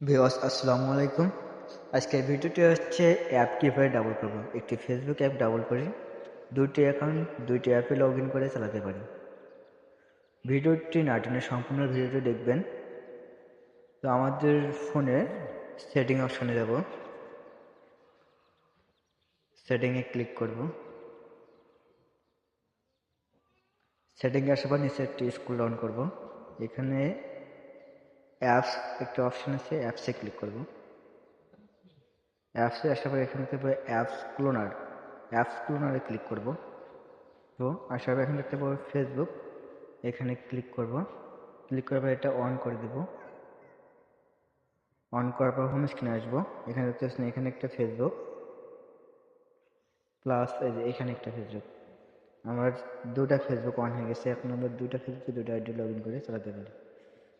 ভিওস আসসালামু আলাইকুম। আজকের ভিডিওটি হচ্ছে অ্যাপ কীভাবে ডাবল করব? একটি ফেসবুক অ্যাপ ডাবল করে দুটি অ্যাকাউন্ট দুইটি অ্যাপে লগ ইন করে চালাতে পারি। ভিডিওটি না টেনে সম্পূর্ণ ভিডিওটি দেখবেন। তো আমাদের ফোনে সেটিং অপশনে যাব। সেটিংয়ে ক্লিক করব। সেটিংয়ে আসার পর নিচে একটি স্কুল ডাউন করব। এখানে অ্যাপস, একটা অপশন আছে, অ্যাপসে ক্লিক করব। অ্যাপসে আসার পর এখানে দেখতে পাবো অ্যাপস ক্লোনার। অ্যাপস ক্লোনারে ক্লিক করব। তো আসার পর এখানে দেখতে পাবো ফেসবুক এখানে ক্লিক করব। ক্লিক করার পর এটা অন করে দেব। অন করার পর হোম স্ক্রিনে আসব। এখানে দেখতে পাচ্ছেন, এখানে একটা ফেসবুক প্লাস এই যে এখানে একটা ফেসবুক আমার দুটা ফেসবুক অন হয়ে গেছে, এখন আমরা দুটা ফেসবুক দুটো আইডি লগ ইন করে চালাতে পারি।